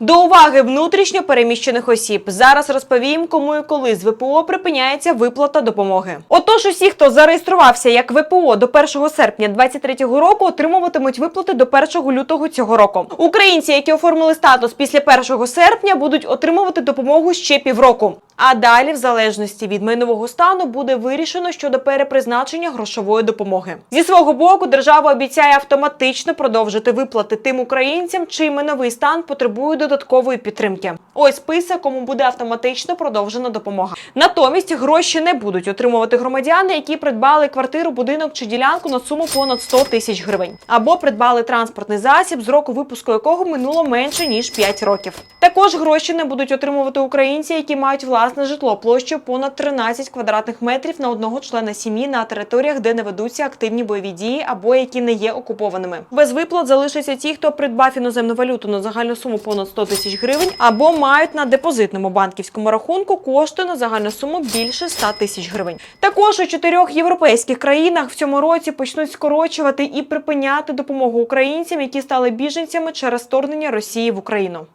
До уваги внутрішньо переміщених осіб. Зараз розповім, кому і коли з ВПО припиняється виплата допомоги. Отож, усі, хто зареєструвався як ВПО до 1 серпня 2023 року, отримуватимуть виплати до 1 лютого цього року. Українці, які оформили статус після 1 серпня, будуть отримувати допомогу ще півроку. А далі, в залежності від майнового стану, буде вирішено щодо перепризначення грошової допомоги. Зі свого боку, держава обіцяє автоматично продовжити виплати тим українцям, чий майновий стан потребує додаткової підтримки. Ось список, кому буде автоматично продовжена допомога. Натомість гроші не будуть отримувати громадяни, які придбали квартиру, будинок чи ділянку на суму понад 100 тисяч гривень, або придбали транспортний засіб, з року випуску якого минуло менше ніж 5 років. Також гроші не будуть отримувати українці, які мають власне житло площею понад 13 квадратних метрів на одного члена сім'ї на територіях, де не ведуться активні бойові дії або які не є окупованими. Без виплат залишаться ті, хто придбав іноземну валюту на загальну суму понад 100 тисяч гривень, або мають на депозитному банківському рахунку кошти на загальну суму більше 100 тисяч гривень. Також у чотирьох європейських країнах в цьому році почнуть скорочувати і припиняти допомогу українцям, які стали біженцями через вторгнення Росії в Україну.